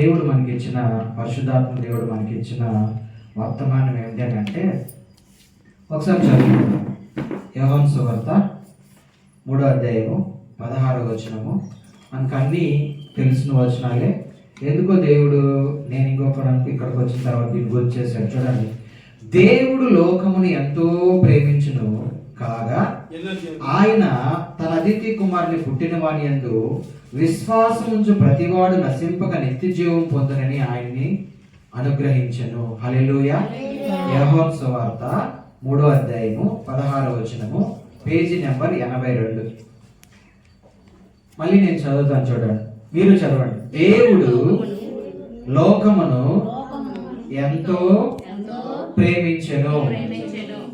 దేవుడు మనకి ఇచ్చిన పరిశుద్ధాత్మ దేవుడు మనకి ఇచ్చిన వర్తమానం ఏంటి అని అంటే ఒకసారి చదువుకుందాం యోహన్ సువార్త మూడో అధ్యాయము పదహారో వచనము. మనకు అన్నీ తెలిసిన వచనాలే. ఎందుకో దేవుడు నేను ఇంకొకడానికి ఇక్కడికి వచ్చిన తర్వాత దీన్ని గుర్తు చేశాడు. చూడండి. దేవుడు లోకముని ఎంతో ప్రేమించును కాగా ఆయన తన అతిథి కుమారుని పుట్టిన వాని యందు విశ్వాసం ఉంచు ప్రతివాడు నశింపక నిత్య జీవం పొందునని ఆయన్ని అనుగ్రహించను. హల్లెలూయ. యెహోవా సువార్త మూడో అధ్యాయము పదహారో వచనము పేజీ నెంబర్ ఎనభై రెండు. మళ్ళీ నేను చదువుతాను చూడండి. మీరు చదవండి. దేవుడు లోకమును ఎంతో ప్రేమించెను.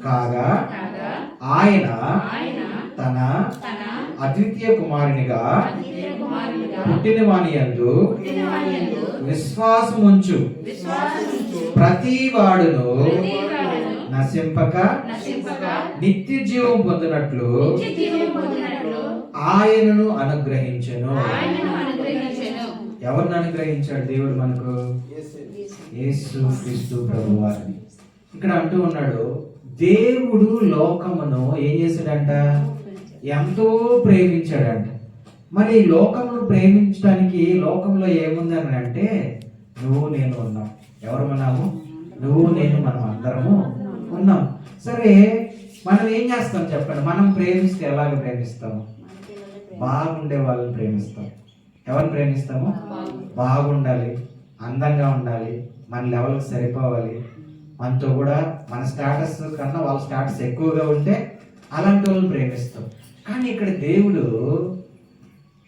కాగా ఆయన కుమారునిగా పుట్టిన వాని యందు విశ్వాసముంచు. ప్రతి వాడును నశింపక నిత్య జీవం పొందినట్లు ఆయనను అనుగ్రహించెను. ఎవరిని అనుగ్రహించాడు దేవుడు మనకు? యేసు క్రీస్తు ప్రభు వారిని. ఇక్కడ అంటూ ఉన్నాడు దేవుడు లోకమును ఏం చేశాడంట? ఎంతో ప్రేమించాడంట. మరి ఈ ప్రేమించడానికి లోకంలో ఏముందని అంటే నువ్వు నేను ఉన్నాం. ఎవరు ఉన్నాము? నువ్వు నేను మనం అందరము ఉన్నాం. సరే మనం ఏం చేస్తాం చెప్పండి? మనం ప్రేమిస్తే ఎలాగ ప్రేమిస్తాము? బాగుండే వాళ్ళని ప్రేమిస్తాం. ఎవరిని ప్రేమిస్తాము? బాగుండాలి అందంగా ఉండాలి మన లెవెల్కి సరిపోవాలి. మనతో కూడా మన స్టేటస్ కన్నా వాళ్ళ స్టేటస్ ఎక్కువగా ఉంటే అలాంటి వాళ్ళని ప్రేమిస్తాం. కానీ ఇక్కడ దేవుడు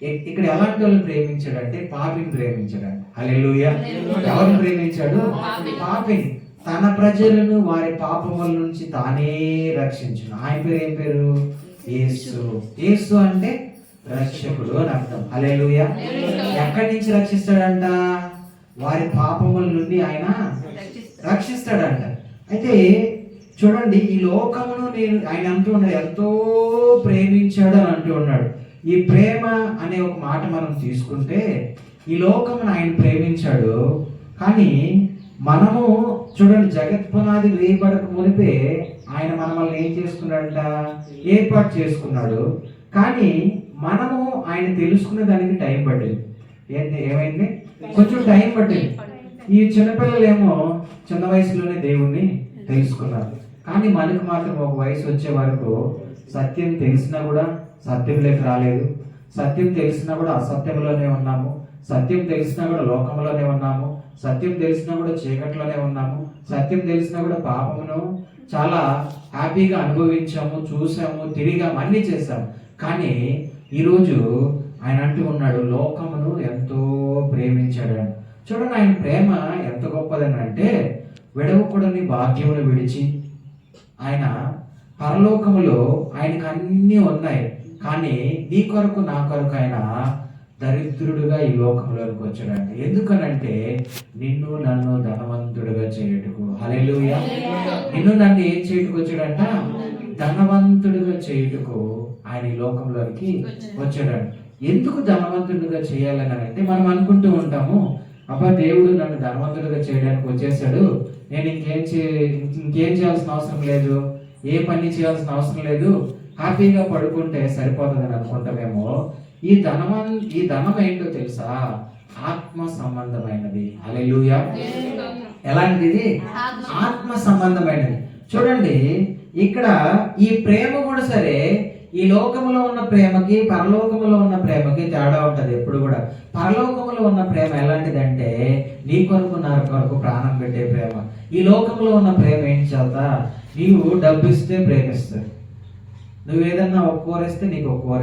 ఇక్కడ ఎలాంటి వాళ్ళని ప్రేమించాడు అంటే పాపిని ప్రేమించాడు. హల్లెలూయా. ఎవరిని ప్రేమించాడు? పాపిని. తన ప్రజలను వారి పాపముల నుంచి తానే రక్షించును. ఆయన పేరు ఏం పేరు? యేసు. యేసు. అంటే రక్షకుడు అని అర్థం. హల్లెలూయా. ఎక్కడి నుంచి రక్షిస్తాడంట? వారి పాపముల నుండి ఆయన రక్షిస్తాడంట. అయితే చూడండి ఈ లోకమును నేను ఆయన అంటూ ఎంతో ప్రేమించాడు అని అంటూ ఉన్నాడు. ఈ ప్రేమ అనే ఒక మాట మనం తీసుకుంటే ఈ లోకమును ఆయన ప్రేమించాడు. కానీ మనము చూడండి జగత్ పునాది వేయబడక మునిపే ఆయన మనల్ని ఏం చేసుకున్నాడంట ఏర్పాటు చేసుకున్నాడు. కానీ మనము ఆయన తెలుసుకునే దానికి టైం పట్టింది. ఏంటి ఏమైంది? కొంచెం టైం పట్టింది. ఈ చిన్నపిల్లలు ఏమో చిన్న వయసులోనే దేవుణ్ణి తెలుసుకున్నారు. కానీ మనకు మాత్రం ఒక వయసు వచ్చే వరకు సత్యం తెలిసినా కూడా సత్యంలోకి రాలేదు. సత్యం తెలిసినా కూడా అసత్యంలోనే ఉన్నాము. సత్యం తెలిసినా కూడా లోకంలోనే ఉన్నాము. సత్యం తెలిసినా కూడా చీకట్లోనే ఉన్నాము. సత్యం తెలిసినా కూడా పాపమును చాలా హ్యాపీగా అనుభవించాము చూసాము తిరిగాము అన్నీ చేసాము కానీ ఈరోజు ఆయన అంటూ ఉన్నాడు లోకమును ఎంతో ప్రేమించాడు. చూడండి ఆయన ప్రేమ ఎంత గొప్పదని అంటే విడవకూడని భాగ్యమును విడిచి ఆయన పరలోకములో ఆయనకు అన్నీ ఉన్నాయి. కానీ నీ కొరకు నా కొరకు ఆయన దరిద్రుడుగా ఈ లోకంలోకి వచ్చాడంట. ఎందుకనంటే నిన్ను నన్ను ధనవంతుడుగా చేయుటకు. హల్లెలూయా. నిన్ను నన్ను ఏం చేయుటకు వచ్చాడంట? ధనవంతుడిగా చేయుటకు ఆయన ఈ లోకంలోకి వచ్చాడంట. ఎందుకు ధనవంతుడిగా చేయాలని అంటే మనం అనుకుంటూ ఉంటాము అబ్బా దేవుడు నన్ను ధనవంతుడిగా చేయడానికి వచ్చేసాడు నేను ఇంకేం చే ఇంకేం చేయాల్సిన అవసరం లేదు. ఏ పని చేయాల్సిన అవసరం లేదు. హ్యాపీగా పడుకుంటే సరిపోతుందని అనుకుంటామేమో ఈ ధనమన్ ఈ ధనం ఏంటో తెలుసా? ఆత్మ సంబంధమైనది. హల్లెలూయా. ఎలాంటిది ఇది? ఆత్మ సంబంధమైనది. చూడండి ఇక్కడ ఈ ప్రేమ కూడా సరే ఈ లోకములో ఉన్న ప్రేమకి పరలోకములో ఉన్న ప్రేమకి తేడా ఉంటుంది ఎప్పుడు కూడా. పరలోకములో ఉన్న ప్రేమ ఎలాంటిదంటే నీ కొరకు నా కొరకు ప్రాణం పెట్టే ప్రేమ. ఈ లోకంలో ఉన్న ప్రేమ ఏంటి చేత? నీవు డబ్బు ఇస్తే ప్రేమిస్తారు. నువ్వు ఏదన్నా ఒక కూర నీకు ఒక కూర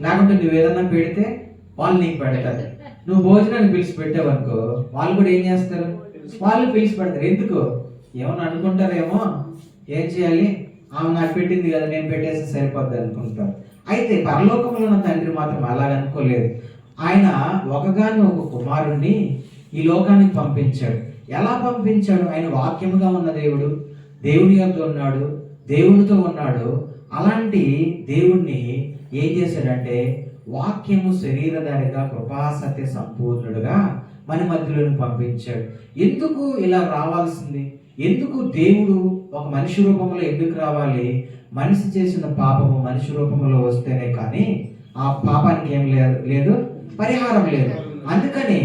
లేకుంటే నువ్వు ఏదన్నా పెడితే వాళ్ళు నీకు పెడతారు. నువ్వు భోజనాన్ని పిలిచి పెట్టావనుకో వాళ్ళు కూడా ఏం చేస్తారు? వాళ్ళు పిలిచి పెడతారు. ఎందుకు? ఏమన్నా అనుకుంటారేమో? ఏం చేయాలి? ఆమె నాకు పెట్టింది కదా నేను పెట్టేసి సరిపోద్ది అనుకుంటారు అయితే పరలోకంలో ఉన్న తండ్రి మాత్రం అలాగ అనుకోలేదు. ఆయన ఒకగాని ఒక కుమారుణ్ణి ఈ లోకానికి పంపించాడు. ఎలా పంపించాడు? ఆయన వాక్యముగా ఉన్న దేవుడు దేవుని యొక్క ఉన్నాడు దేవునితో ఉన్నాడు. అలాంటి దేవుణ్ణి ఏం చేశాడంటే వాక్యము శరీరధారిగా కృపాసత్య సంపూర్ణుడుగా మన మధ్యలోని పంపించాడు. ఎందుకు ఇలా రావాల్సింది? ఎందుకు దేవుడు ఒక మనిషి రూపంలో ఎందుకు రావాలి? మనిషి చేసిన పాపము మనిషి రూపంలో వస్తేనే కానీ ఆ పాపానికి ఏం లేదు లేదు పరిహారం లేదు. అందుకనే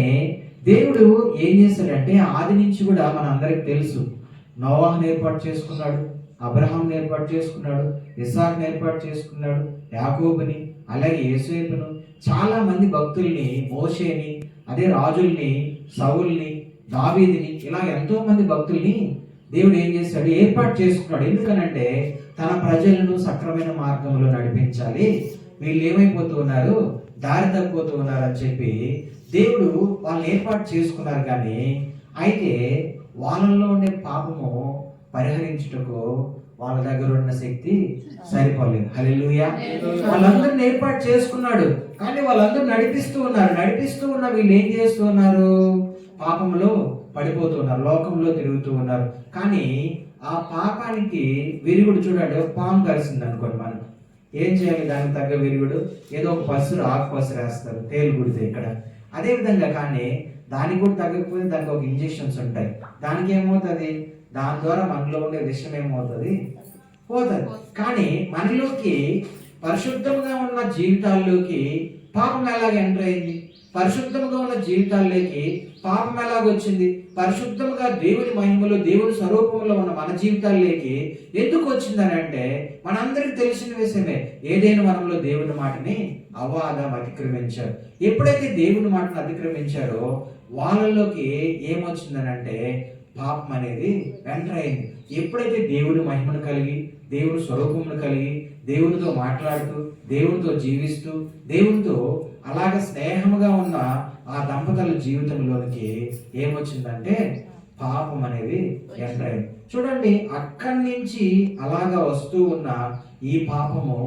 దేవుడు ఏం చేశాడంటే ఆది నుంచి కూడా మన అందరికి తెలుసు. నోవాహ్ని ఏర్పాటు చేసుకున్నాడు అబ్రహాం ఏర్పాటు చేసుకున్నాడు ఇసాక్ ఏర్పాటు చేసుకున్నాడు యాకోబుని అలాగే యేసేపును. చాలా మంది భక్తుల్ని మోషేని అదే రాజుల్ని సౌల్ని దావీదిని ఇలా ఎంతో మంది భక్తుల్ని దేవుడు ఏం చేశాడు ఏర్పాటు చేసుకున్నాడు. ఎందుకనంటే తన ప్రజలను సక్రమైన మార్గంలో నడిపించాలి. వీళ్ళు ఏమైపోతూ ఉన్నారు? దారి తప్పిపోతూ ఉన్నారు అని చెప్పి దేవుడు వాళ్ళని ఏర్పాటు చేసుకున్నారు కానీ అయితే వాళ్ళల్లో ఉండే పాపము పరిహరించుటకు వాళ్ళ దగ్గర ఉన్న శక్తి సరిపోలేదు. హల్లెలూయా. వాళ్ళందరిని ఏర్పాటు చేసుకున్నాడు. కానీ వాళ్ళందరూ నడిపిస్తూ ఉన్నారు. నడిపిస్తూ ఉన్న వీళ్ళు ఏం చేస్తూ ఉన్నారు? పాపంలో పడిపోతూ ఉన్నారు లోకంలో తిరుగుతూ ఉన్నారు. కానీ ఆ పాపానికి విరుగుడు చూడండి పాము కలిసింది అనుకోండి మనం. ఏం చేయాలి దానికి తగ్గ విరుగుడు? ఏదో ఒక పసురు ఆకు పసురు వేస్తారు తేలు ఇక్కడ. అదేవిధంగా కానీ దానికి కూడా తగ్గకపోతే దానికి ఒక ఇంజెక్షన్స్ ఉంటాయి. దానికి ఏమవుతుంది? దాని ద్వారా మనలో ఉండే విషయం ఏమవుతుంది? పోతుంది. కానీ మనలోకి పరిశుద్ధంగా ఉన్న జీవితాల్లోకి పాపం ఎలాగ ఎంటర్ అయింది? పరిశుద్ధంగా ఉన్న జీవితాల్లోకి పాపం ఎలాగొచ్చింది పరిశుద్ధంగా దేవుని మహిమలో దేవుని స్వరూపంలో ఉన్న మన జీవితాల్లోకి ఎందుకు వచ్చిందని అంటే మనందరికి తెలిసిన విషయమే. ఏదైనా వనంలో దేవుని మాటని అవాదం అతిక్రమించారు. ఎప్పుడైతే దేవుని మాటను అతిక్రమించారో వాళ్ళలోకి ఏమొచ్చిందని అంటే పాపం అనేది వెంటర్ అయింది. ఎప్పుడైతే దేవుని మహిమను కలిగి దేవుని స్వరూపమును కలిగి దేవునితో మాట్లాడుతూ దేవునితో జీవిస్తూ దేవునితో అలాగ స్నేహముగా ఉన్న ఆ దంపతుల జీవితంలోనికి ఏమొచ్చిందంటే పాపం అనేది ఎంటర్ అయింది చూడండి అక్కడి నుంచి అలాగా వస్తూ ఉన్న ఈ పాపము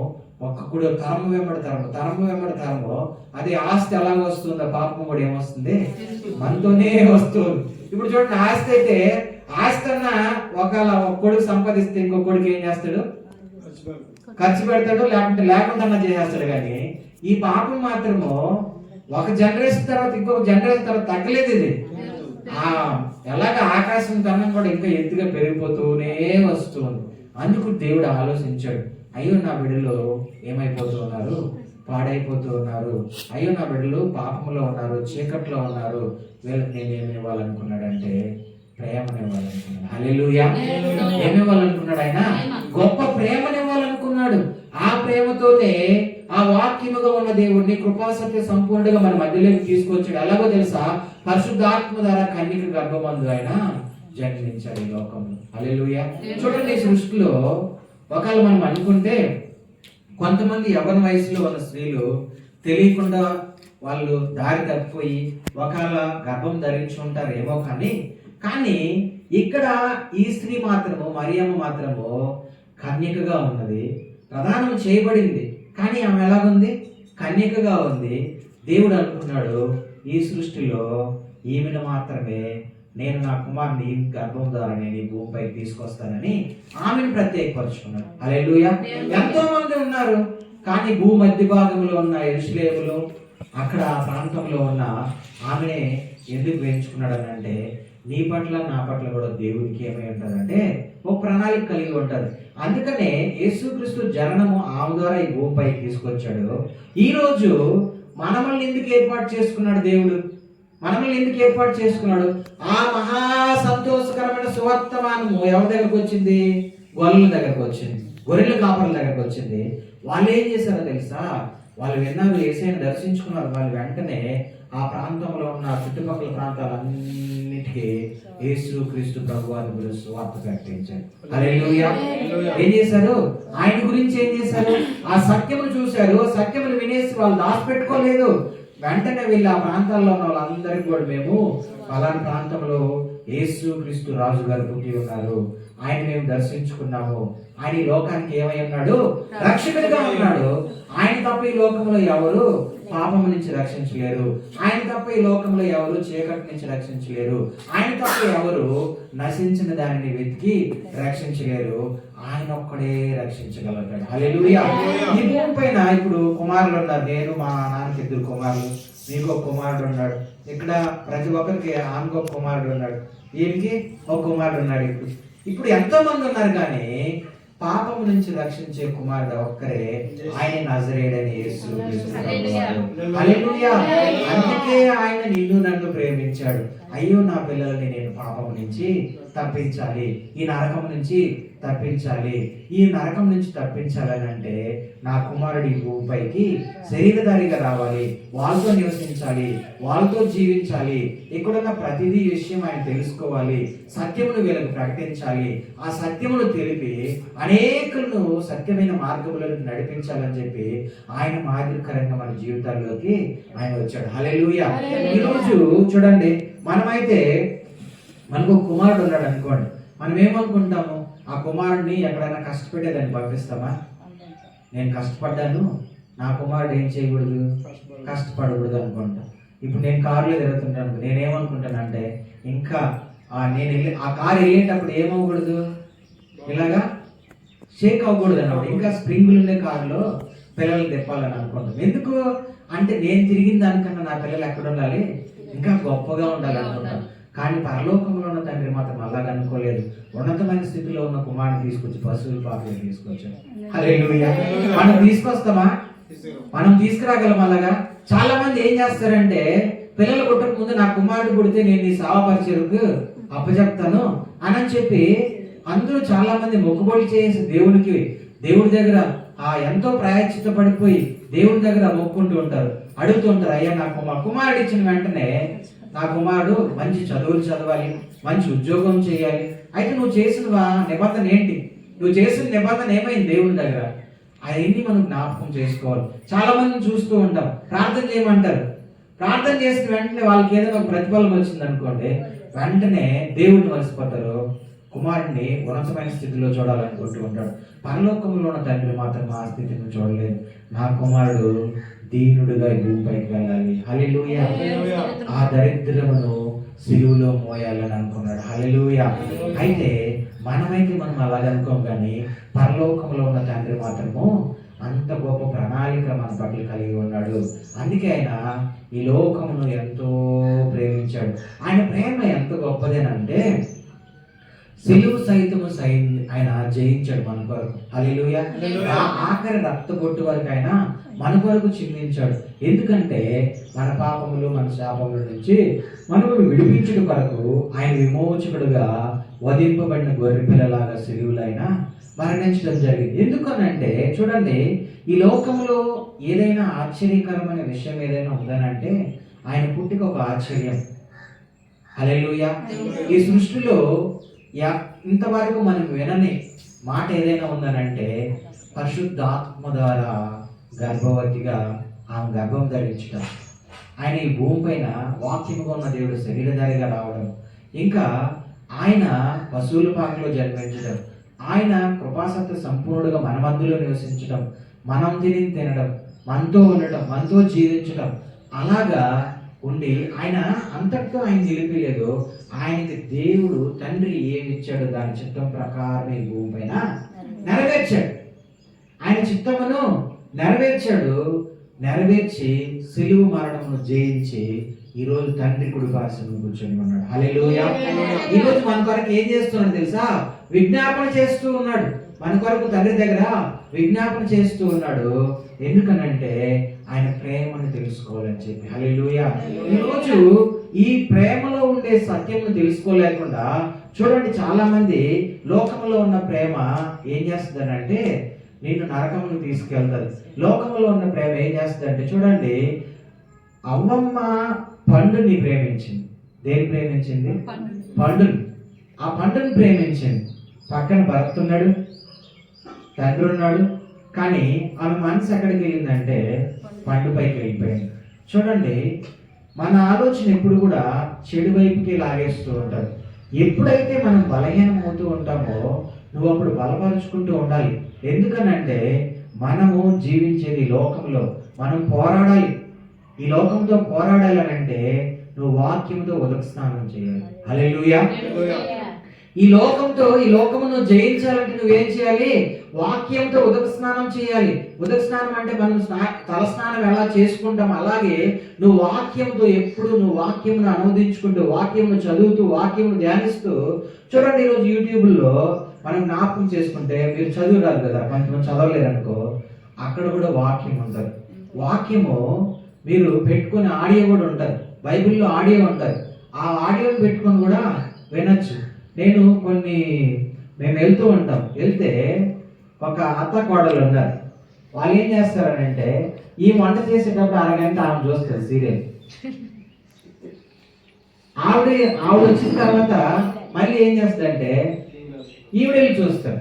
ఒక్కప్పుడు తరము వెంబడి తరము తరము వెంబడి తరము అది ఆస్తి ఎలాగ వస్తుందో పాపం కూడా ఏమొస్తుంది? మనతోనే వస్తుంది. ఇప్పుడు చూడండి ఆస్తి అయితే ఆస్తి అన్న ఒకవేళ ఒక కొడుకు సంపాదిస్తే ఇంకో కొడుకు ఏం చేస్తాడు? ఖర్చు పెడతాడు లేకుంటే లేకుండా చేసేస్తాడు కానీ ఈ పాపం మాత్రము ఒక జనరేషన్ తర్వాత ఇంకొక జనరేషన్ తర్వాత తగ్గలేదు ఇది. ఆ ఎలాగ ఆకాశం కన్నా కూడా ఇంకా ఎత్తుగా పెరిగిపోతూనే వస్తుంది. అందుకు దేవుడు ఆలోచించాడు అయ్యో నా బిడ్డలు ఏమైపోతూ ఉన్నారు? పాడైపోతూ ఉన్నారు. అయ్యో నా బిడ్డలు పాపంలో ఉన్నారు చీకట్లో ఉన్నారు. వీళ్ళకి నేను ఏమి ఇవ్వాలనుకున్నాడంటే ప్రేమను ఇవ్వాలనుకున్నాడు హల్లెలూయా. ఏమి ఇవ్వాలనుకున్నాడు ఆయన గొప్ప ప్రేమను ఇవ్వాలనుకున్నాడు ఆ ప్రేమతోనే ఆ వాక్యముగా ఉన్న దేవుడిని కృపాసత్య సంపూర్ణంగా మన మధ్యలోకి తీసుకొచ్చాడు. ఎలాగో తెలుసా? పరిశుద్ధాత్మ ద్వారా కన్నిక గర్భమందు ఆయన జన్మించాడు ఈ లోకంలో చూడండి సృష్టిలో ఒకవేళ మనం అనుకుంటే కొంతమంది యవన వయసులో ఉన్న స్త్రీలు తెలియకుండా వాళ్ళు దారి తప్పిపోయి ఒకవేళ గర్భం ధరించి ఉంటారు ఏమో కానీ కానీ ఇక్కడ ఈ స్త్రీ మాత్రము మరియమ్మ మాత్రము కన్యకగా ఉన్నది. ప్రదానం చేయబడింది. కానీ ఆమె ఎలాగుంది? కన్యకగా ఉంది. దేవుడు అనుకున్నాడు ఈ సృష్టిలో ఈమెను మాత్రమే నేను నా కుమారుని గర్భం ద్వారా నేను ఈ భూమిపై తీసుకొస్తానని ఆమెను ప్రత్యేకపరుచుకున్నాడు. అలెలుయ ఎంతో మంది ఉన్నారు. కానీ భూ మధ్య భాగంలో ఉన్న ఎరుసలేములో అక్కడ ఆ ప్రాంతంలో ఉన్న ఆమెనే ఎందుకు వేయించుకున్నాడు అని అంటే నీ పట్ల నా పట్ల కూడా దేవునికి ఏమై ఉంటుందంటే ఒక ప్రణాళిక కలిగి ఉంటుంది. అందుకనే యేసుక్రీస్తు జననము ఆమె ద్వారా ఈ భూమిపై తీసుకొచ్చాడు. ఈరోజు మనమల్ని ఎందుకు ఏర్పాటు చేసుకున్నాడు దేవుడు? మనల్ని ఎందుకు ఏర్పాటు చేసుకున్నాడు? ఆ మహా సంతోషకరమైన సువర్తమానము ఎవరి దగ్గరకు వచ్చింది? గొర్రెల దగ్గరకు వచ్చింది. గొర్రెల కాపర్ల దగ్గరకు వచ్చింది. వాళ్ళు ఏం చేశారో తెలుసా? వాళ్ళు విన్నారు ఏసైనా దర్శించుకున్నారు. వాళ్ళు వెంటనే ఆ ప్రాంతంలో ఉన్న చుట్టుపక్కల ప్రాంతాలన్నిటికీ యేసు క్రీస్తు ప్రభు వారి గురించి వార్త ప్రకటించారు. ఏం చేశారు? ఆయన గురించి ఏం చేశారు? ఆ సత్యమును చూశారు. సత్యమును వినేసి వాళ్ళు దాచిపెట్టుకోలేదు. వెంటనే వీళ్ళు ఆ ప్రాంతాల్లో ఉన్న వాళ్ళందరికీ కూడా మేము పలానా ప్రాంతంలో యేసు క్రీస్తు రాజు గారు పుట్టి ఉన్నారు. ఆయన మేము దర్శించుకున్నాము. ఆయన ఈ లోకానికి ఏమై ఉన్నాడు? రక్షకుడిగా ఉన్నాడు. ఆయన తప్ప ఈ లోకంలో ఎవరు పాపం నుంచి రక్షించలేరు. ఆయన తప్ప ఈ లోకంలో ఎవరు చీకటి నుంచి రక్షించలేరు. ఆయన తప్ప ఎవరు నశించిన దానిని వెతికి రక్షించలేరు. ఆయన ఒక్కడే రక్షించగలుగుతాడు. ఈ భూమి పైన ఇప్పుడు కుమారులు ఉన్నారు. నేను మా నాన్నకి ఇద్దరు కుమారులు. మీకు ఒక కుమారుడు ఉన్నాడు. ఇక్కడ ప్రతి ఒక్కరికి ఆమెకు ఒక కుమారుడు ఉన్నాడు. ఈయనకి ఒక కుమారుడు ఉన్నాడు ఇప్పుడు. ఇప్పుడు ఎంతో మంది ఉన్నారు కానీ పాపం నుంచి రక్షించే కుమారుడు ఒక్కరే ఆయన నజరేడని యేసు. అందుకే ఆయన నిన్ను నన్ను ప్రేమించాడు. అయ్యో నా పిల్లల్ని నేను పాపం నుంచి తప్పించాలి. ఈ నరకం నుంచి తప్పించాలి. ఈ నరకం నుంచి తప్పించాలని అంటే నా కుమారుడి భూమిపైకి శరీరధారిగా రావాలి. వాళ్ళతో నివసించాలి. వాళ్ళతో జీవించాలి. ఇక్కడున్న ప్రతిదీ విషయం ఆయన తెలుసుకోవాలి. సత్యమును వీళ్ళకి ప్రకటించాలి. ఆ సత్యమును తెలిపి అనేకులను సత్యమైన మార్గములను నడిపించాలని చెప్పి ఆయన మాదిరికరంగా మన జీవితాల్లోకి ఆయన వచ్చాడు. హల్లెలూయా. ఈరోజు చూడండి మనమైతే మనకు ఒక కుమారుడు ఉన్నాడు అనుకోండి. మనం ఏమనుకుంటాము ఆ కుమారుడిని ఎక్కడైనా కష్టపెట్టే పంపిస్తామా? నేను కష్టపడ్డాను. నా కుమారుడు ఏం చేయకూడదు? కష్టపడకూడదు అనుకుంటా. ఇప్పుడు నేను కారులో తిరుగుతుంటాను నేనేమనుకుంటానంటే ఇంకా నేను వెళ్ళి ఆ కారు వెళ్ళేటప్పుడు ఏమవ్వకూడదు? ఇలాగా షేక్ అవ్వకూడదు అన్నప్పుడు ఇంకా స్ప్రింగులు ఉండే కారులో పిల్లలు తిప్పాలని అనుకుంటాం. ఎందుకు? అంటే నేను తిరిగిన దానికన్నా నా పిల్లలు ఎక్కడ ఉండాలి? ఇంకా గొప్పగా ఉండాలి అనుకుంటాను కానీ పరలోకంలో ఉన్న తండ్రి మాత్రం అలాగ అనుకోలేదు. ఉన్నతమైన స్థితిలో ఉన్న కుమారుని తీసుకొచ్చి పశువుల పాపలు తీసుకొచ్చాడు. హల్లెలూయా. మనం తీసుకొస్తామా? మనం తీసుకురాగలం అలాగా చాలా మంది ఏం చేస్తారంటే పిల్లలు పుట్టక ముందు నా కుమారుడు పుడితే నేను నీ సావపరిచేరుకు అప్పచెప్తాను అని చెప్పి అందరూ చాలా మంది మొక్కుబడి చేసి దేవుడికి దేవుడి దగ్గర ఆ ఎంతో ప్రాయచిత పడిపోయి దేవుడి దగ్గర మొక్కుంటూ ఉంటారు. అడుగుతూ ఉంటారు అయ్యా నాకు మా కుమారుడు ఇచ్చిన వెంటనే నా కుమారుడు మంచి చదువులు చదవాలి మంచి ఉద్యోగం చేయాలి. అయితే నువ్వు చేసిన నిబంధన ఏంటి? నువ్వు చేసిన నిబంధన ఏమైంది దేవుడి దగ్గర? అవన్నీ మనం జ్ఞాపకం చేసుకోవాలి. చాలా మందిని చూస్తూ ఉంటాం. ప్రార్థన చేయమంటారు. ప్రార్థన చేసిన వెంటనే వాళ్ళకి ఏదైనా ఒక ప్రతిఫలం వచ్చింది అనుకోండి వెంటనే దేవుడిని మర్చిపోతారు. కుమారుడిని ఉన్నతమైన స్థితిలో చూడాలనుకుంటూ ఉంటాడు పరలోకంలో ఉన్న తండ్రి మాత్రం ఆ స్థితిని చూడలేదు. నా కుమారుడు దీనుడుగా భూమిపైకి వెళ్ళాలి హల్లెలూయా. ఆ దరిద్రమును సిలువులో మోయాలని అనుకున్నాడు. హల్లెలూయా. అయితే మనమైతే మనం అలాగే అనుకోం కానీ పరలోకంలో ఉన్న తండ్రి మాత్రము అంత గొప్ప ప్రణాళిక మన పట్ల కలిగి ఉన్నాడు. అందుకే ఆయన ఈ లోకమును ఎంతో ప్రేమించాడు. ఆయన ప్రేమ ఎంత గొప్పదేనంటే సిలువు సైతము సై ఆయన జయించాడు మన కొరకు. హల్లెలూయా. ఆ ఆఖరి రక్త కొట్టు వరకు ఆయన మన కొరకు చిందించాడు. ఎందుకంటే మన పాపములు మన శాపముల నుంచి మనము విడిపించడం కొరకు ఆయన విమోచకుడుగా వధింపబడిన గొర్రె పిల్లలాగా సిలువులు మరణించడం జరిగింది. ఎందుకనంటే చూడండి ఈ లోకంలో ఏదైనా ఆశ్చర్యకరమైన విషయం ఏదైనా ఉందనంటే ఆయన పుట్టిక ఒక ఆశ్చర్యం. హల్లెలూయా. ఈ సృష్టిలో యా ఇంతవరకు మనం వినని మాట ఏదైనా ఉందనంటే పరిశుద్ధాత్మ ద్వారా గర్భవతిగా ఆమె గర్భం ధరించడం ఆయన ఈ భూమి పైన వాక్యముగా ఉన్న దేవుడు శరీరధారిగా రావడం. ఇంకా ఆయన పశువుల పాకలో జన్మించడం ఆయన కృపాసత్వ సంపూర్ణుడుగా మన మధ్యలో నివసించడం మనం తిని తినడం. మనతో ఉండటం. మనతో జీవించడం అలాగా ఉండి ఆయన అంతటితో ఆయన నిలిపిలేదు ఆయనకి దేవుడు తండ్రి ఏమి ఇచ్చాడో దాని చిత్తం ప్రకారం ఈ భూమి పైన నెరవేర్చాడు. ఆయన చిత్తమును నెరవేర్చాడు. నెరవేర్చి సిలువు మరణమును జయించి ఈ రోజు తండ్రి కుడి పార్శ్వంలో కూర్చొని ఉన్నాడు. హల్లెలూయా. ఈ రోజు మన కొరకు ఏం చేస్తున్నాడు తెలుసా? విజ్ఞాపన చేస్తూ ఉన్నాడు. మన కొరకు తండ్రి దగ్గర విజ్ఞాపన చేస్తూ ఉన్నాడు. ఎందుకనంటే ఆయన ప్రేమను తెలుసుకోవాలని చెప్పి. హల్లెలూయా. ఈ రోజు ఈ ప్రేమలో ఉండే సత్యంను తెలుసుకోలేకుండా చూడండి చాలా మంది లోకంలో ఉన్న ప్రేమ ఏం చేస్తుందనంటే నిన్ను నరకమును తీసుకెళ్తుంది. లోకంలో ఉన్న ప్రేమ ఏం చేస్తుందంటే చూడండి అవ్వమ్మ పండుని ప్రేమించింది. దేని ప్రేమించింది? పండుని. ఆ పండుని ప్రేమించింది. పక్కన భర్త ఉన్నాడు తండ్రి ఉన్నాడు కానీ ఆమె మనసు ఎక్కడికి వెళ్ళిందంటే పండు పైకి వెళ్ళిపోయింది. చూడండి మన ఆలోచన ఎప్పుడు కూడా చెడు వైపుకి లాగేస్తూ ఉంటారు ఎప్పుడైతే మనం బలహీనం అవుతూ ఉంటామో నువ్వు అప్పుడు బలపరుచుకుంటూ ఉండాలి. ఎందుకనంటే మనము జీవించేది లోకంలో మనం పోరాడాలి. ఈ లోకంతో పోరాడాలనంటే నువ్వు వాక్యంతో ఉదక స్నానం చేయాలి. హల్లెలూయా. ఈ లోకంతో ఈ లోకమును జయించాలంటే నువ్వేం చేయాలి? వాక్యంతో ఉదక స్నానం చేయాలి. ఉదక స్నానం అంటే మనం స్నా తల స్నానం ఎలా చేసుకుంటాం అలాగే నువ్వు వాక్యంతో ఎప్పుడు నువ్వు వాక్యమును అనువదించుకుంటూ వాక్యమును చదువుతూ వాక్యమును ధ్యానిస్తూ చూడండి ఈరోజు యూట్యూబ్లో మనం జ్ఞాపకం చేసుకుంటే మీరు చదువురారు కదా కొంతమంది చదవలేరు అనుకో అక్కడ కూడా వాక్యం ఉంటుంది. వాక్యము మీరు పెట్టుకుని ఆడియో కూడా ఉంటుంది. బైబిల్లో ఆడియో ఉంటుంది. ఆ ఆడియోని పెట్టుకొని కూడా వినొచ్చు. నేను కొన్ని మేము వెళ్తూ ఉంటాం. వెళ్తే ఒక అత్త కోడలు ఉన్నారు. వాళ్ళు ఏం చేస్తారనంటే ఈ వంట చేసేటప్పుడు అరగంట ఆమె చూస్తారు సీరియల్. ఆవిడ ఆవిడ వచ్చిన తర్వాత మళ్ళీ ఏం చేస్తారంటే ఈవిడ వెళ్ళి చూస్తారు.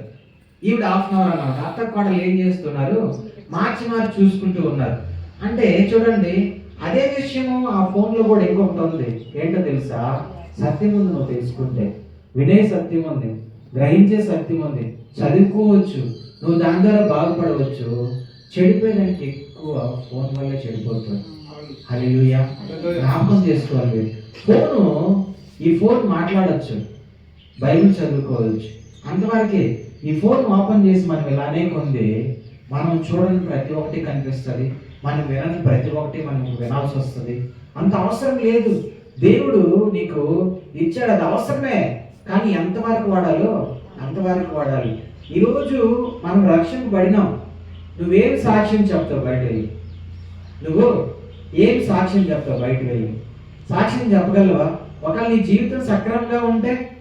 ఈవిడ హాఫ్ అన్ అవర్ అన్నమాట. అత్త కోడలు ఏం చేస్తున్నారు? మార్చి మార్చి చూసుకుంటూ ఉన్నారు. అంటే చూడండి అదే విషయము ఆ ఫోన్లో కూడా ఇంకొకటి ఉంది. ఏంటో తెలుసా? సత్యం ఉంది నువ్వు తెలుసుకుంటే. వినే సత్యం ఉంది. గ్రహించే సత్యం ఉంది. చదువుకోవచ్చు. నువ్వు దాని ద్వారా బాగుపడవచ్చు. చెడిపోయేదానికి ఎక్కువ ఫోన్ వల్ల చెడిపోతుంది హల్లెలూయా. జ్ఞాపకం చేసుకోవాలి. ఫోను ఈ ఫోన్ మాట్లాడచ్చు. బైబిల్ చదువుకోవచ్చు. అంతవరకే ఈ ఫోన్ ఓపెన్ చేసి మనం ఇలానే కొంది మనం చూడని ప్రతి ఒక్కటి కనిపిస్తుంది మనం వినని ప్రతి ఒక్కటి మనం వినాల్సి వస్తుంది. అంత అవసరం లేదు. దేవుడు నీకు ఇచ్చాడు అది అవసరమే. కానీ ఎంతవరకు వాడాలో అంతవరకు వాడాలి. ఈరోజు మనం రక్షణ పడినాం. నువ్వేం సాక్ష్యం చెప్తావు బయట వెళ్ళి. నువ్వు ఏం సాక్ష్యం చెప్తావు బయట వెళ్ళి. సాక్ష్యం చెప్పగలవా? ఒకవేళ నీ జీవితం సక్రమంగా ఉంటే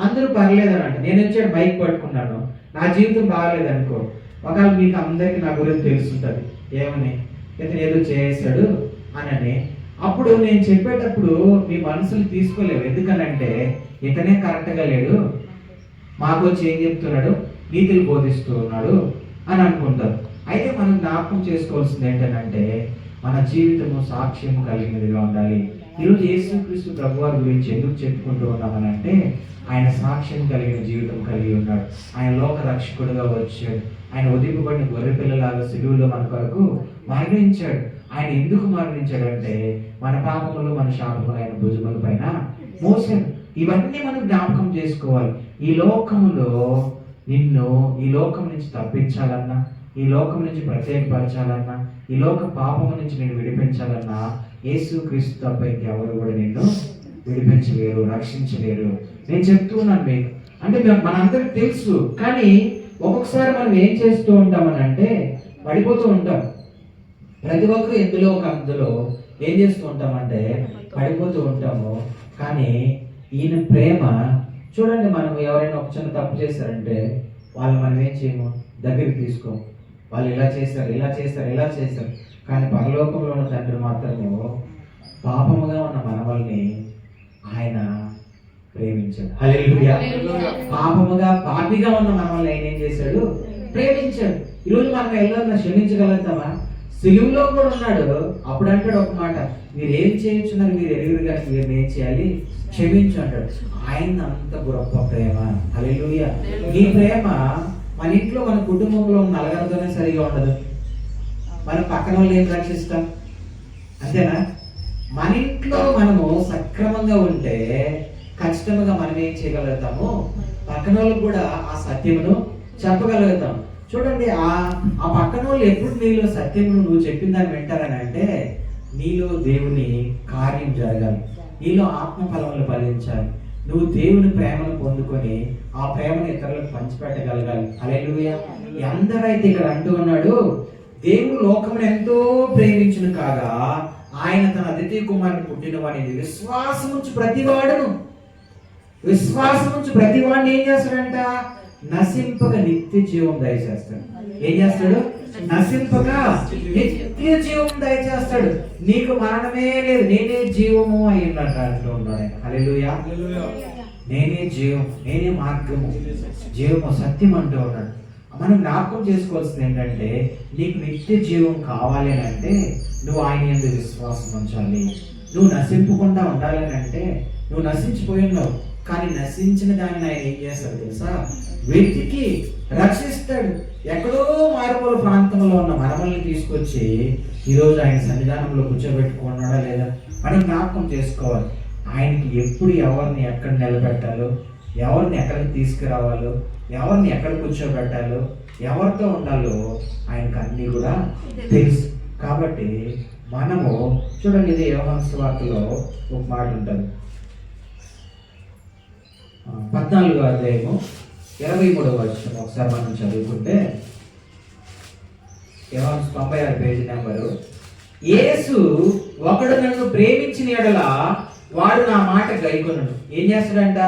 అందరూ పర్లేదని అంటే నేను వచ్చాడు బైక్ పట్టుకున్నాను. నా జీవితం బాగలేదనుకో. ఒకవేళ మీకు అందరికీ నా గురించి తెలుసుంటుంది. ఏమని? ఇతను ఏదో చేసాడు అనని. అప్పుడు నేను చెప్పేటప్పుడు మీ మనసులు తీసుకోలేవు. ఎందుకనంటే ఇతనే కరెక్ట్గా లేడు. మాకు వచ్చి ఏం చెప్తున్నాడు. నీతులు బోధిస్తూ ఉన్నాడు అని అనుకుంటారు అయితే మనం జ్ఞాపకం చేసుకోవాల్సింది ఏంటంటే మన జీవితము సాక్ష్యం కలిగినదిగా ఉండాలి. ఈరోజు యేసుక్రీస్తు ప్రభు వారి గురించి ఎందుకు చెప్పుకుంటూ ఉన్నామనంటే ఆయన సాక్ష్యం కలిగిన జీవితం కలిగి ఉన్నాడు. ఆయన లోక రక్షకుడుగా వచ్చాడు. ఆయన ఉదిపబడిన గొర్రె పిల్లలాగా సిలువులో మన కొరకు మరణించాడు. ఆయన ఎందుకు మరణించాడంటే మన పాపములు మన శాపములు ఆయన భుజముల పైన మోసాడు. ఇవన్నీ మనం జ్ఞాపకం చేసుకోవాలి. ఈ లోకములో నిన్ను ఈ లోకం నుంచి తప్పించాలన్నా ఈ లోకం నుంచి ప్రత్యేకపరచాలన్నా ఈ లోక పాపము నుంచి నేను విడిపించాలన్నా యేసు క్రీస్తు తప్ప ఇంకెవరు కూడా నిన్ను విడిపించలేరు రక్షించలేరు. నేను చెప్తున్నాను మీకు. అంటే మనందరికి తెలుసు. కానీ ఒక్కొక్కసారి మనం ఏం చేస్తూ ఉంటామని అంటే పడిపోతూ ఉంటాం. ప్రతి ఒక్కరు ఎందులో ఒక అందులో ఏం చేస్తూ ఉంటామంటే పడిపోతూ ఉంటాము. కానీ ఈయన ప్రేమ చూడండి మనం ఎవరైనా ఒక చిన్న తప్పు చేశారంటే వాళ్ళు మనం ఏం చేయము? దగ్గరికి తీసుకోము. వాళ్ళు ఇలా చేస్తారు ఇలా చేస్తారు ఇలా చేస్తారు. కానీ పరలోకంలో ఉన్న తండ్రి మాత్రము పాపముగా ఉన్న మనవల్ని ఆయన ప్రేమించాడు. హల్లెలూయా. పాపముగా పాపిగా ఉన్న మనల్ని ఆయన ఏం చేశాడు? ప్రేమించాడు. ఈరోజు మనం ఎవరన్నా క్షమించగలుగుతామా? సిలువులో కూడా ఉన్నాడు. అప్పుడు అంటాడు ఒక మాట మీరు ఏం చేయించున్నారు? మీరు ఎరుగురు కానీ మీరు ఏం చేయాలి? క్షమించు అంటాడు. ఆయన అంత గొప్ప ప్రేమ. హల్లెలూయ. ఈ ప్రేమ మన ఇంట్లో మన కుటుంబంలో ఉన్న నలగరితోనే సరిగా ఉండదు. మన పక్కన వాళ్ళు ఏం రక్షిస్తాం? అంతేనా? మన ఇంట్లో మనము సక్రమంగా ఉంటే ఖచ్చితంగా మనం ఏం చేయగలుగుతాము? పక్కన వాళ్ళకు కూడా ఆ సత్యమును చెప్పగలుగుతాం. చూడండి ఆ ఆ పక్కన వాళ్ళు ఎప్పుడు నీలో సత్యమును నువ్వు చెప్పిన దాన్ని వింటారని అంటే నీలో దేవుని కార్యం జరగాలి. నీలో ఆత్మ ఫలములు ఫలించాలి. నువ్వు దేవుని ప్రేమను పొందుకొని ఆ ప్రేమను ఇతరులకు పంచిపెట్టగలగాలి. అలెలుయ అందరైతే ఇక్కడ అంటూ ఉన్నాడు దేవుడు లోకమును ఎంతో ప్రేమించును కాగా ఆయన తన అతిథి కుమారుని పుట్టిన వాడిని విశ్వాసం ఉంచి ప్రతివాడును. విశ్వాసం ఉంచి ప్రతి వాడిని ఏం చేస్తాడంట? నశింపక నిత్య జీవం దయచేస్తాడు. ఏం చేస్తాడు? నశింపక. నిత్య జీవం దయచేస్తాడు. నీకు మరణమే లేదు. నేనే జీవము అయి ఉన్నట్టు అంటూ ఉన్నాడు ఆయన హల్లెలూయా. నేనే జీవం నేనే మార్గము. జీవము సత్యం అంటూ ఉన్నాడు. మనం జ్ఞాపకం చేసుకోవాల్సింది ఏంటంటే నీకు నిత్య జీవం కావాలి అని అంటే నువ్వు ఆయన ఎందుకు విశ్వాసం ఉంచాలి. నువ్వు నశింపకుండా ఉండాలి అని అంటే నువ్వు నశించిపోయి ఉన్నావు కానీ నశించిన దాన్ని ఆయన ఏం చేస్తాడు తెలుసా? వెతికి రక్షిస్తాడు. ఎక్కడో మారుమూల ప్రాంతంలో ఉన్న మనమల్ని తీసుకొచ్చి ఈరోజు ఆయన సన్నిధానంలో కూర్చోబెట్టుకున్నాడా లేదా మనం జ్ఞాపకం చేసుకోవాలి. ఆయనకి ఎప్పుడు ఎవరిని ఎక్కడ నిలబెట్టాలో ఎవరిని ఎక్కడికి తీసుకురావాలో ఎవరిని ఎక్కడ కూర్చోబెట్టాలో ఎవరితో ఉండాలో ఆయనకు అన్నీ కూడా తెలుసు. కాబట్టి మనము చూడండి ఇది యోహాన్స్ వార్తలో ఒక మాట ఉంటుంది. పద్నాలుగో అధ్యాయము ఇరవై మూడవ వచ్చిన ఒకసారి మనం చదువుకుంటే యోహాన్స్ తొంభై ఆరు పేజీ నెంబరు. యేసు ఒకడు నన్ను ప్రేమించిన ఎడల వాడు నా మాట గైకొనడు ఏం చేస్తాడంట?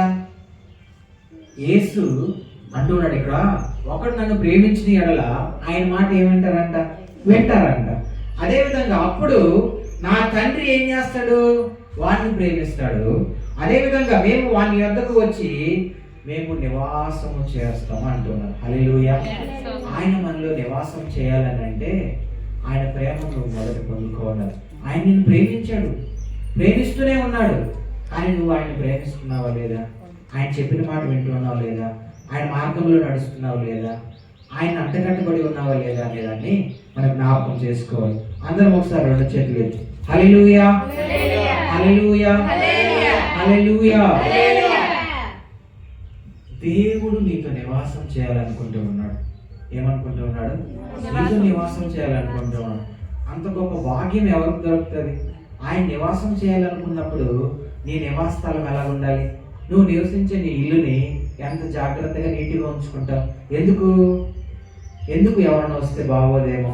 యేసు అంటున్నాడు ఇక్కడ ఒకడు నన్ను ప్రేమించిన ఎడల ఆయన మాట ఏమంటారంట వింటారంట? అదేవిధంగా అప్పుడు నా తండ్రి ఏం చేస్తాడు? వాడిని ప్రేమిస్తాడు. అదేవిధంగా మేము వాని వద్దకు వచ్చి మేము నివాసము చేస్తాము అంటున్నాడు హల్లెలూయా. ఆయన మనలో నివాసం చేయాలని అంటే ఆయన ప్రేమను నువ్వు మొదట పొందుకోవాలి. ఆయన నిన్ను ప్రేమించాడు. ప్రేమిస్తూనే ఉన్నాడు. కానీ నువ్వు ఆయన ప్రేమిస్తున్నావా లేదా? ఆయన చెప్పిన మాట వింటున్నావా లేదా? ఆయన మార్గంలో నడుస్తున్నావా లేదా? ఆయన అంటగట్టబడి ఉన్నావా లేదా అనేదాన్ని మనం జ్ఞాపకం చేసుకోవాలి. అందరం ఒకసారి రెండు చేతులు హల్లెలూయా. హల్లెలూయా. దేవుడు నీతో నివాసం చేయాలనుకుంటూ ఉన్నాడు. ఏమనుకుంటూ ఉన్నాడు? నీతో నివాసం చేయాలనుకుంటూ ఉన్నాడు. అంత గొప్ప భాగ్యం ఎవరికి దొరుకుతుంది? ఆయన నివాసం చేయాలనుకున్నప్పుడు నీ నివాస స్థలం ఎలా ఉండాలి నువ్వు నివసించే నీ ఇల్లుని ఎంత జాగ్రత్తగా నీట్గా ఉంచుకుంటావు? ఎందుకు? ఎందుకు ఎవరైనా వస్తే బాగోదేమో?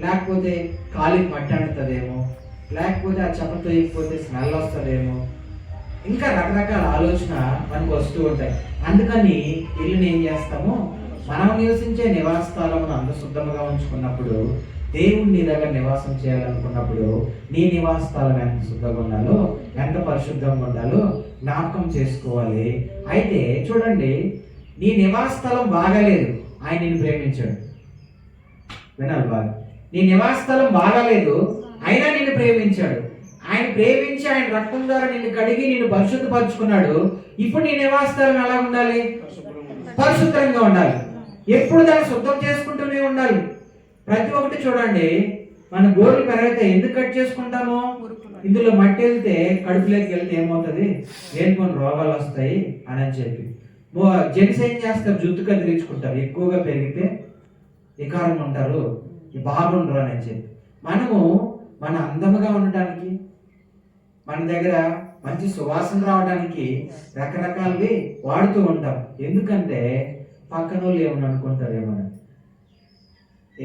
లేకపోతే కాలికి మట్టి అంటుతుందేమో? లేకపోతే ఆ చెప్పతో ఇకపోతే స్మెల్ వస్తుందేమో? ఇంకా రకరకాల ఆలోచన మనకు వస్తూ ఉంటాయి. అందుకని ఇల్లుని ఏం చేస్తాము? మనం నివసించే నివాస స్థలమును అంత శుద్ధముగా ఉంచుకున్నప్పుడు దేవుడు నీ దగ్గర నివాసం చేయాలనుకున్నప్పుడు నీ నివాస స్థలం ఎంత శుద్ధంగా ఉండాలో ఎంత పరిశుద్ధంగా ఉండాలో జ్ఞాపకం చేసుకోవాలి. అయితే చూడండి నీ నివాస స్థలం బాగాలేదు. ఆయన నిన్ను ప్రేమించాడు. వినాలి బాగా. నీ నివాస స్థలం బాగాలేదు. అయినా నిన్ను ప్రేమించాడు. ఆయన ప్రేమించి ఆయన రక్తం ద్వారా నిన్ను కడిగి నిన్ను పరిశుద్ధపరుచుకున్నాడు. ఇప్పుడు నీ నివాసాలను ఎలా ఉండాలి? పరిశుద్ధంగా ఉండాలి. ఎప్పుడు దాన్ని శుద్ధం చేసుకుంటూనే ఉండాలి. ప్రతి ఒక్కటి చూడండి. మన గోర్లు పెరిగితే ఎందుకు కట్ చేసుకుంటాము? ఇందులో మట్టి వెళ్తే కడుపులోకి వెళ్తే ఏమవుతుంది? లేనిపోని రోగాలు వస్తాయి అని అని చెప్పి. జెంట్స్ ఏం చేస్తారు? జుత్తు కదిలించుకుంటారు ఎక్కువగా పెరిగితే వికారం ఉంటారు. బాగుండరు అని చెప్పి. మనము మన అందముగా ఉండటానికి మన దగ్గర మంచి సువాసన రావడానికి రకరకాలవి వాడుతూ ఉంటాం. ఎందుకంటే పక్కన వాళ్ళు ఏమని అనుకుంటారేమోనని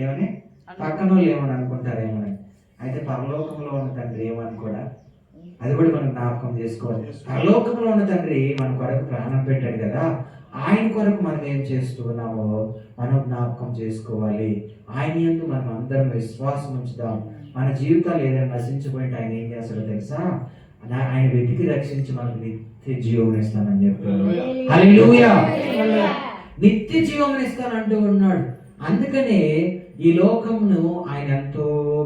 ఏమని? పక్కన వాళ్ళు ఏమని అనుకుంటారేమోనని అయితే పరలోకంలో ఉన్న తండ్రి ఏమని కూడా? అది కూడా మనం జ్ఞాపకం చేసుకోవాలి. పరలోకంలో ఉన్న తండ్రి మన కొరకు ప్రాణం పెట్టాడు కదా. ఆయన కొరకు మనం ఏం చేస్తున్నామో మనం జ్ఞాపకం చేసుకోవాలి. ఆయన ఎందుకు మనం అందరం విశ్వాసం ఉంచుదాం. మన జీవితాలు ఏదైనా నశించిపోయింటే ఆయన ఏం చేస్తాడో తెలుసా? నా- ఆయన వెతికి రక్షించి మనకు నిత్య జీవం ఇస్తానని చెప్పాడు. హల్లెలూయా. నిత్య జీవం ఇస్తానంటూ ఉన్నాడు. అందుకనే ఈ లోకమును ఆయన ఎంతో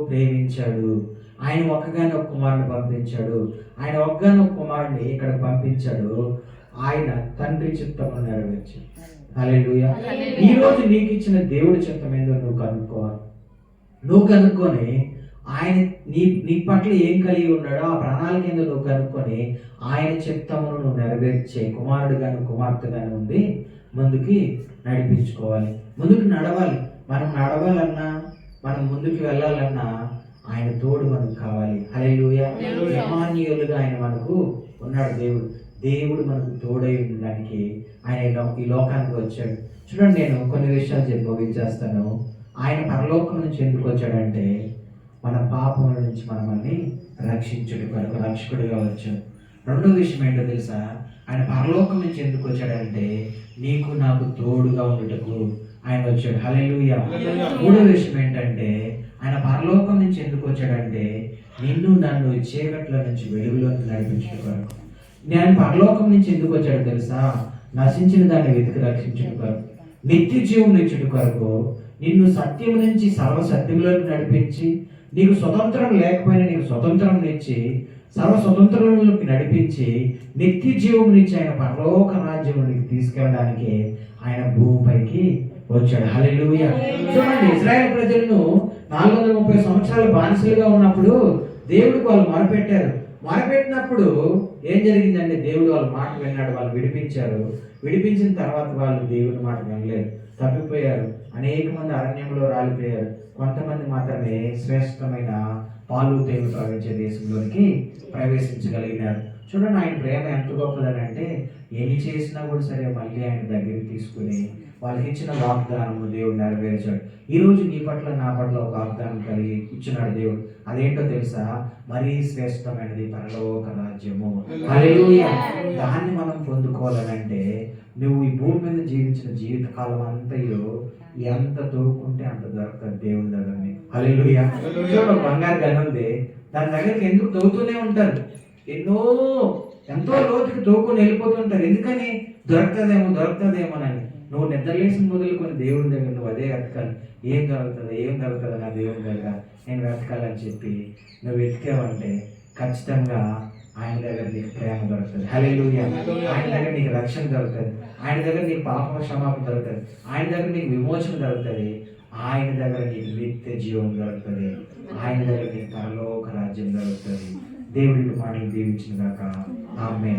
ప్రేమించాడు. ఆయన ఒక్కగానే ఒక కుమారుని పంపించాడు. ఆయన ఒక్కగానే ఒక కుమారుని ఇక్కడ పంపించాడు. ఆయన తండ్రి చిత్తమును నెరవేర్చాడు. హల్లెలూయా. ఈ రోజు నీకు ఇచ్చిన దేవుడి చిత్తం ఏందో నువ్వు కనుక్కోవాలి. నువ్వు కనుక్కొని ఆయన నీ నీ పట్ల ఏం కలిగి ఉన్నాడో ఆ ప్రణాళిక ఏందో నువ్వు కనుక్కొని ఆయన చిత్తమును నువ్వు నెరవేర్చే కుమారుడు గాను ఉండి ముందుకి నడిపించుకోవాలి. ముందుకు నడవాలి. మనం నడవాలన్నా మనం ముందుకు వెళ్ళాలన్నా ఆయన తోడు మనకు కావాలి. హల్లెలూయా. యమాన్యులుగా ఆయన మనకు ఉన్నాడు దేవుడు. దేవుడు మనకు తోడై ఉండడానికి ఆయన ఈ లోకానికి వచ్చాడు. చూడండి నేను కొన్ని విషయాలు చెప్పి ముగించేస్తాను ఆయన పరలోకం నుంచి ఎందుకు వచ్చాడంటే మన పాపముల నుంచి మనల్ని రక్షించుడు కొరకు రక్షకుడిగా వచ్చాడు. రెండో విషయం ఏంటో తెలుసా? ఆయన పరలోకం నుంచి ఎందుకు వచ్చాడంటే నీకు నాకు తోడుగా ఉండుటకు ఆయన వచ్చాడు. హల్లెలూయా. మూడో విషయం ఏంటంటే ఆయన పరలోకం నుంచి ఎందుకు వచ్చాడంటే నిన్ను నన్ను చీకట్ల నుంచి వెలుగులోకి నడిపించడం కొరకు. నేను పరలోకం నుంచి ఎందుకు వచ్చాడు తెలుసా? నశించిన దాన్ని వెతికి రక్షించడం కొరకు. నిత్య జీవం ఇచ్చుట కొరకు నిన్ను సత్యం నుంచి సర్వ సత్యంలోకి నడిపించి నీకు స్వతంత్రం లేకపోయినా నీకు స్వతంత్రం ఇచ్చి సర్వ స్వతంత్రంలోకి నడిపించి నిత్య జీవం నుంచి ఆయన పరలోక రాజ్యం నీకు తీసుకెళ్ళడానికి ఆయన భూమిపైకి వచ్చాడు. హల్లెలూయా. చూడండి ఇజ్రాయెల్ ప్రజలను నాలుగు వందల ముప్పై సంవత్సరాలు బానిసలుగా ఉన్నప్పుడు దేవుడికి వాళ్ళు మొరపెట్టారు. మొరపెట్టినప్పుడు ఏం జరిగిందంటే దేవుడు వాళ్ళ మాట విన్నాడు వాళ్ళు విడిపించారు. విడిపించిన తర్వాత వాళ్ళు దేవుని మాట వినలేదు. తప్పిపోయారు. అనేక మంది అరణ్యంలో రాలిపోయారు. కొంతమంది మాత్రమే శ్రేష్టమైన పాలు దేవుడు ప్రవహించే దేశంలోనికి ప్రవేశించగలిగినారు. చూడండి ఆయన ప్రేమ ఎంత గొప్పదని అంటే ఎన్ని చేసినా కూడా సరే మళ్ళీ ఆయన దగ్గరికి తీసుకుని వాళ్ళకి ఇచ్చిన వాగ్దానము దేవుడు నెరవేర్చాడు. ఈ రోజు నీ పట్ల నా పట్ల ఒక వాగ్దానం కలిగి ఇచ్చినాడు దేవుడు. అదేంటో తెలుసా? మరీ శ్రేష్టమైనది పరలోక రాజ్యము. దాన్ని మనం పొందుకోవాలనంటే నువ్వు ఈ భూమి మీద జీవించిన జీవితకాలం అంతయో ఎంత తోకుంటే అంత దొరకదు దేవుని దగ్గరని హల్లెలూయా చూడు బంగారు గని ఉంది. దాని దగ్గరికి ఎందుకు తవ్వుతూనే ఉంటారు? ఎన్నో ఎంతో లోతుకి దూకుని వెళ్ళిపోతుంటారు. ఎందుకని? దొరకదేమో దొరకదేమోనని నువ్వు నిద్రలేసి మొదలుకొని దేవుడి దగ్గర నువ్వు అదే వెతకాలి. ఏం కలుగుతుంది ఏం కలుగుతుంది నా దేవుని దగ్గర? నేను వెతకాలని చెప్పి నువ్వు వెతికావంటే ఖచ్చితంగా ఆయన దగ్గర నీకు ప్రేమ దొరుకుతుంది. హలే ఆయన దగ్గర నీకు రక్షణ దొరుకుతుంది. ఆయన దగ్గర నీకు పాప క్షమాపణ దొరుకుతుంది. ఆయన దగ్గర నీకు విమోచన దొరుకుతుంది. ఆయన దగ్గర నీకు నిత్య జీవం దొరుకుతుంది. ఆయన దగ్గర నీకు పరలోక రాజ్యం దొరుకుతుంది. దేవుడికి మనకి దీవించిన దాకా ఆమె